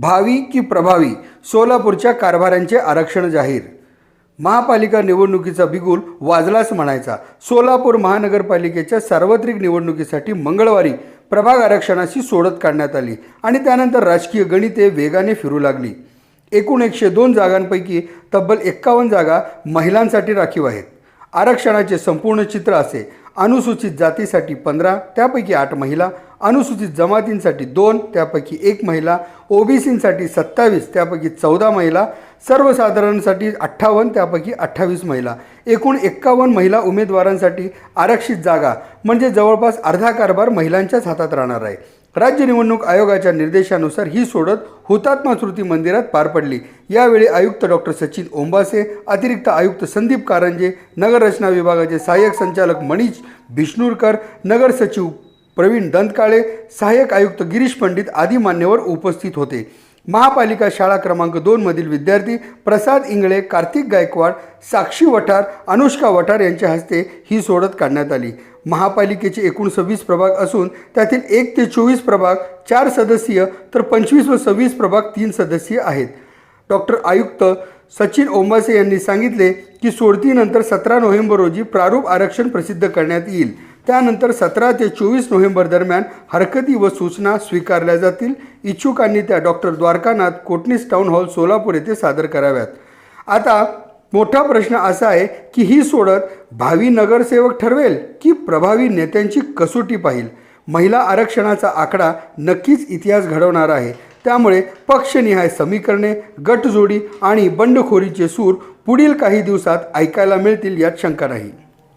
भावी की प्रभावी सोलापूरच्या कारभाऱ्यांचे आरक्षण जाहीर. महापालिका निवडणुकीचा बिगुल वाजलाच म्हणायचा. सोलापूर महानगरपालिकेच्या सार्वत्रिक निवडणुकीसाठी मंगळवारी प्रभाग आरक्षणाशी सोडत काढण्यात आली आणि त्यानंतर राजकीय गणिते वेगाने फिरू लागली. एकूण एकशे दोन जागांपैकी तब्बल एक्कावन्न जागा महिलांसाठी राखीव आहेत. आरक्षणाचे संपूर्ण चित्र असे. अनुसूचित जातीसाठी पंधरा त्यापैकी आठ महिला अनुसूचित जमातींसाठी दोन त्यापैकी एक महिला ओबीसींसाठी सत्तावीस त्यापैकी चौदा महिला सर्वसाधारणसाठी अठ्ठावन्न त्यापैकी अठ्ठावीस महिला. एकूण एक्कावन्न महिला उमेदवारांसाठी आरक्षित जागा म्हणजे जवळपास अर्धा कारभार महिलांच्याच हातात राहणार आहे. राज्य निवडणूक आयोगाच्या निर्देशानुसार ही सोडत हुतात्मा स्मृती मंदिरात पार पडली. यावेळी आयुक्त डॉक्टर सचिन ओंबासे अतिरिक्त आयुक्त संदीप कारंजे नगररचना विभागाचे सहाय्यक संचालक मनीष बिष्णूरकर नगर सचिव प्रवीण दंतकाळे सहाय्यक आयुक्त गिरीश पंडित आदी मान्यवर उपस्थित होते. महापालिका शाळा क्रमांक दोनमधील विद्यार्थी प्रसाद इंगळे कार्तिक गायकवाड साक्षी वठार अनुष्का वठार यांच्या हस्ते ही सोडत काढण्यात आली. महापालिकेचे एकूण सव्वीस प्रभाग असून त्यातील एक ते चोवीस प्रभाग चार सदस्यीय तर पंचवीस व सव्वीस प्रभाग तीन सदस्यीय आहेत. डॉक्टर आयुक्त सचिन ओंबासे यांनी सांगितले की सोडतीनंतर सतरा नोव्हेंबर रोजी प्रारूप आरक्षण प्रसिद्ध करण्यात येईल. त्यानंतर सतरा ते चोवीस नोव्हेंबर दरम्यान हरकती व सूचना स्वीकारल्या जातील. इच्छुकांनी त्या doctor Dwarkanath Kotnis town hall Solapur येथे सादर कराव्यात. आता मोठा प्रश्न असा आहे की ही सोडत भावी नगरसेवक ठरवेल की प्रभावी नेत्यांची कसोटी पाहिल? महिला आरक्षणाचा आकडा नक्कीच इतिहास घडवणार आहे. त्यामुळे पक्षनिहाय समीकरणे गटजोडी आणि बंडखोरीचे सूर पुढील काही दिवसात ऐकायला मिळतील यात शंका नाही.